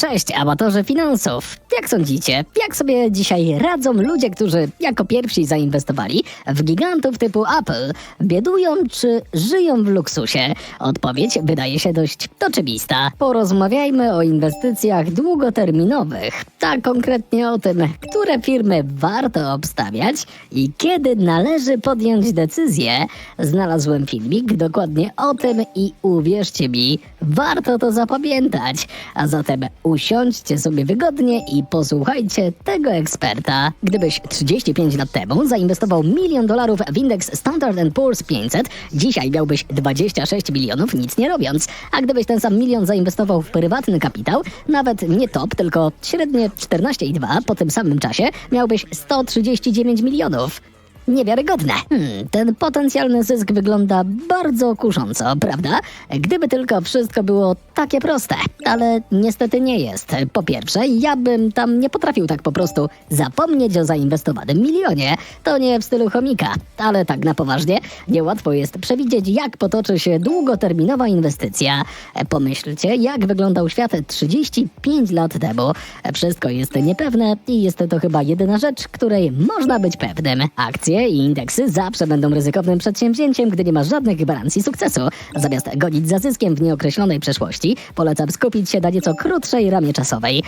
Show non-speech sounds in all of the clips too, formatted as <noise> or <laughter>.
Cześć, amatorzy finansów! Jak sądzicie, jak sobie dzisiaj radzą ludzie, którzy jako pierwsi zainwestowali w gigantów typu Apple? Biedują czy żyją w luksusie? Odpowiedź wydaje się dość oczywista. Porozmawiajmy o inwestycjach długoterminowych. Tak konkretnie o tym, które firmy warto obstawiać i kiedy należy podjąć decyzję. Znalazłem filmik dokładnie o tym i uwierzcie mi, warto to zapamiętać. A zatem usiądźcie sobie wygodnie i posłuchajcie tego eksperta. Gdybyś 35 lat temu zainwestował milion dolarów w indeks Standard Poor's 500, dzisiaj miałbyś 26 milionów nic nie robiąc. A gdybyś ten sam milion zainwestował w prywatny kapitał, nawet nie top, tylko średnie 14,2 po tym samym czasie, miałbyś 139 milionów. Niewiarygodne. Hmm, ten potencjalny zysk wygląda bardzo kusząco, prawda? Gdyby tylko wszystko było takie proste. Ale niestety nie jest. Po pierwsze, ja bym tam nie potrafił tak po prostu zapomnieć o zainwestowanym milionie. To nie w stylu chomika. Ale tak na poważnie, niełatwo jest przewidzieć, jak potoczy się długoterminowa inwestycja. Pomyślcie, jak wyglądał świat 35 lat temu. Wszystko jest niepewne i jest to chyba jedyna rzecz, której można być pewnym. Akcje i indeksy zawsze będą ryzykownym przedsięwzięciem, gdy nie ma żadnych gwarancji sukcesu. Zamiast gonić za zyskiem w nieokreślonej przeszłości, polecam skupić się na nieco krótszej ramie czasowej.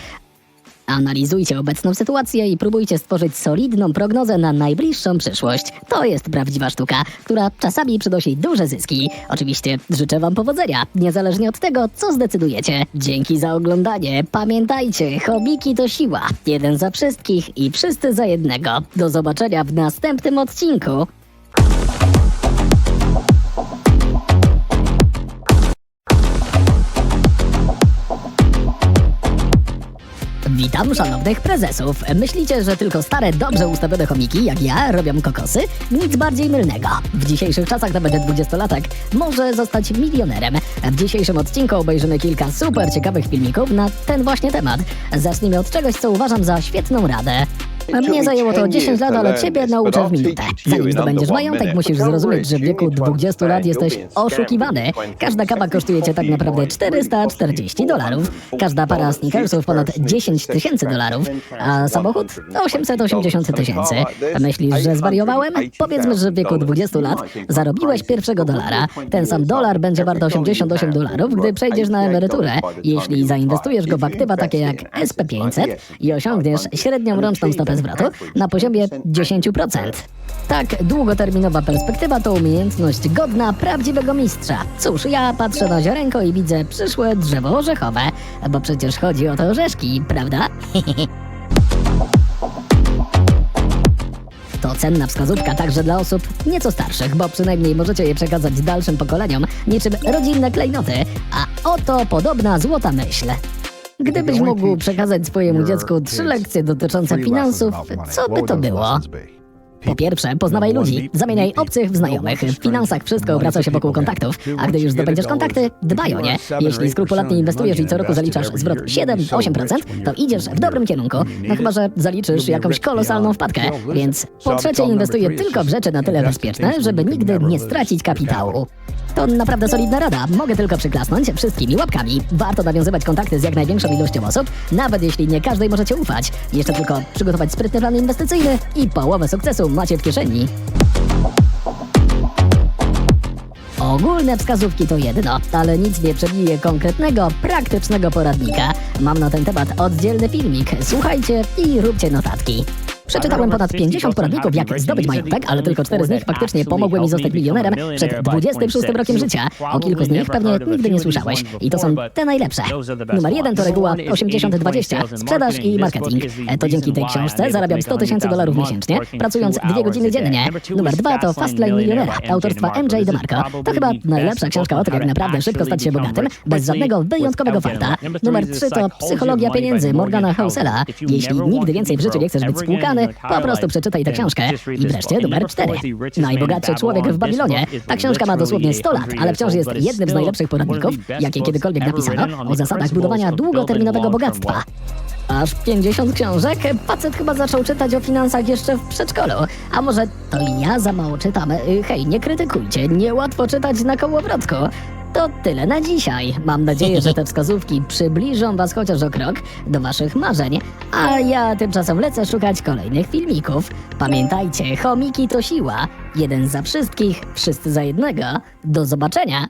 Analizujcie obecną sytuację i próbujcie stworzyć solidną prognozę na najbliższą przyszłość. To jest prawdziwa sztuka, która czasami przynosi duże zyski. Oczywiście życzę Wam powodzenia, niezależnie od tego, co zdecydujecie. Dzięki za oglądanie. Pamiętajcie, chomiki to siła. Jeden za wszystkich i wszyscy za jednego. Do zobaczenia w następnym odcinku. Witam szanownych prezesów. Myślicie, że tylko stare, dobrze ustawione chomiki, jak ja, robią kokosy? Nic bardziej mylnego. W dzisiejszych czasach nawet dwudziestolatek może zostać milionerem. W dzisiejszym odcinku obejrzymy kilka super ciekawych filmików na ten właśnie temat. Zacznijmy od czegoś, co uważam za świetną radę. Mnie zajęło to 10 lat, ale ciebie nauczę w minutę. Zanim zdobędziesz majątek, musisz zrozumieć, że w wieku 20 lat jesteś oszukiwany. Każda kawa kosztuje cię tak naprawdę 440 dolarów. Każda para sneakersów ponad 10 tysięcy dolarów, a samochód 880 tysięcy. Myślisz, że zwariowałem? Powiedzmy, że w wieku 20 lat zarobiłeś pierwszego dolara. Ten sam dolar będzie wart 88 dolarów, gdy przejdziesz na emeryturę. Jeśli zainwestujesz go w aktywa takie jak SP500 i osiągniesz średnią roczną stopę zwrotu na poziomie 10%. Tak, długoterminowa perspektywa to umiejętność godna prawdziwego mistrza. Cóż, ja patrzę na ziarenko i widzę przyszłe drzewo orzechowe, bo przecież chodzi o te orzeszki, prawda? <laughs> To cenna wskazówka także dla osób nieco starszych, bo przynajmniej możecie je przekazać dalszym pokoleniom niczym rodzinne klejnoty. A oto podobna złota myśl. Gdybyś mógł przekazać swojemu dziecku trzy lekcje dotyczące finansów, co by to było? Po pierwsze, poznawaj ludzi, zamieniaj obcych w znajomych. W finansach wszystko obraca się wokół kontaktów, a gdy już zdobędziesz kontakty, dbaj o nie. Jeśli skrupulatnie inwestujesz i co roku zaliczasz zwrot 7-8%, to idziesz w dobrym kierunku. No chyba, że zaliczysz jakąś kolosalną wpadkę. Więc po trzecie, inwestuję tylko w rzeczy na tyle bezpieczne, żeby nigdy nie stracić kapitału. To naprawdę solidna rada. Mogę tylko przyklasnąć wszystkimi łapkami. Warto nawiązywać kontakty z jak największą ilością osób, nawet jeśli nie każdej możecie ufać. Jeszcze tylko przygotować sprytny plan inwestycyjny i połowę sukcesu macie w kieszeni. Ogólne wskazówki to jedno, ale nic nie przebije konkretnego, praktycznego poradnika. Mam na ten temat oddzielny filmik. Słuchajcie i róbcie notatki. Przeczytałem ponad 50 poradników, jak zdobyć majątek, ale tylko cztery z nich faktycznie pomogły mi zostać milionerem przed 26 rokiem życia. O kilku z nich pewnie nigdy nie słyszałeś. I to są te najlepsze. Numer jeden to reguła 80-20, sprzedaż i marketing. E, To dzięki tej książce zarabiam 100 tysięcy dolarów miesięcznie, pracując dwie godziny dziennie. Numer dwa to Fastlane Milionera, autorstwa MJ DeMarco. To chyba najlepsza książka o tym, jak naprawdę szybko stać się bogatym, bez żadnego wyjątkowego farta. Numer trzy to Psychologia pieniędzy Morgana Housela. Jeśli nigdy więcej w życiu nie chcesz być spłukany, po prostu przeczytaj tę książkę. I wreszcie numer 4. Najbogatszy człowiek w Babilonie. Ta książka ma dosłownie 100 lat, ale wciąż jest jednym z najlepszych poradników, jakie kiedykolwiek napisano o zasadach budowania długoterminowego bogactwa. Aż 50 książek? Facet chyba zaczął czytać o finansach jeszcze w przedszkolu. A może to ja za mało czytam? Y, Hej, nie krytykujcie, niełatwo czytać na kołowrotku. To tyle na dzisiaj. Mam nadzieję, że te <laughs> wskazówki przybliżą Was chociaż o krok do Waszych marzeń, a ja tymczasem lecę szukać kolejnych filmików. Pamiętajcie, chomiki to siła. Jeden za wszystkich, wszyscy za jednego. Do zobaczenia.